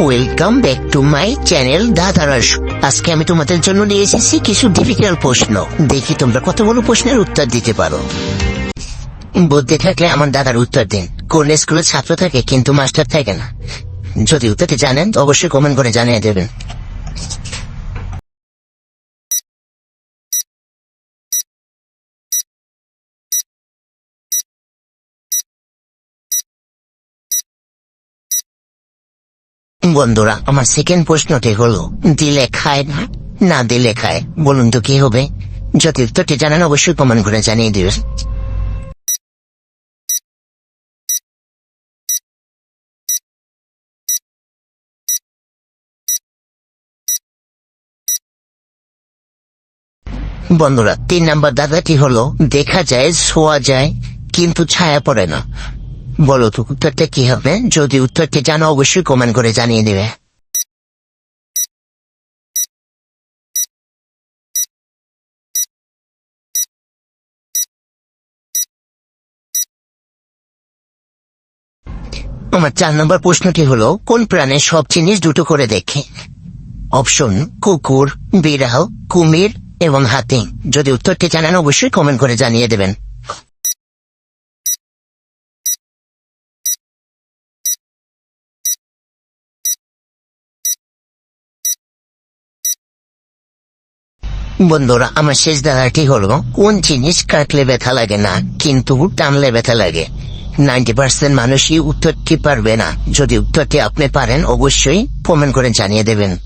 Welcome back to my channel দাদারস আজকে আমি তোমাদের জন্য নিয়ে এসেছি কিছু ডিফিকাল্ট প্রশ্ন। দেখি তোমরা কতগুলো প্রশ্নের উত্তর দিতে পারো। বুদ্ধি থাকলে আমার দাদার উত্তর দিন। কোন স্কুলের ছাত্র থাকে কিন্তু মাস্টার থাকে না। যদি উত্তরটি জানেন, অবশ্যই কমেন্ট করে জানিয়ে দেবেন। বন্ধুরা, আমার সেকেন্ড প্রশ্নটি হলো, দিলে খায় না? না দিলে খায়। বলুন তো কি হবে? যদি উত্তরটি জানেন, অবশ্যই কমেন্ট করে জানিয়ে দিবেন। বন্ধুরা, তিন নাম্বার দাদাটি হলো, দেখা যায়, শোয়া যায়, কিন্তু ছায়া পড়ে না। বলো তো, উত্তরটা কি হবে? যদি উত্তরটি জানো, অবশ্যই কমেন্ট করে জানিয়ে দেবে। আমার চার নম্বর প্রশ্নটি হলো, কোন প্রাণী সব জিনিস দুটো করে দেখে? অপশন, কুকুর, বিড়াল, কুমির এবং হাতি। যদি উত্তরটি জানেন, অবশ্যই কমেন্ট করে জানিয়ে দেবেন। বন্ধুরা, আমার শেষ দাদাটি হলো, কোন জিনিস কাটলে ব্যথা লাগে না, কিন্তু টানলে ব্যথা লাগে। নাইনটি পার্সেন্ট মানুষই উত্তরটি পারবে না। যদি উত্তরটি আপনি পারেন, অবশ্যই কমেন্ট করে জানিয়ে দেবেন।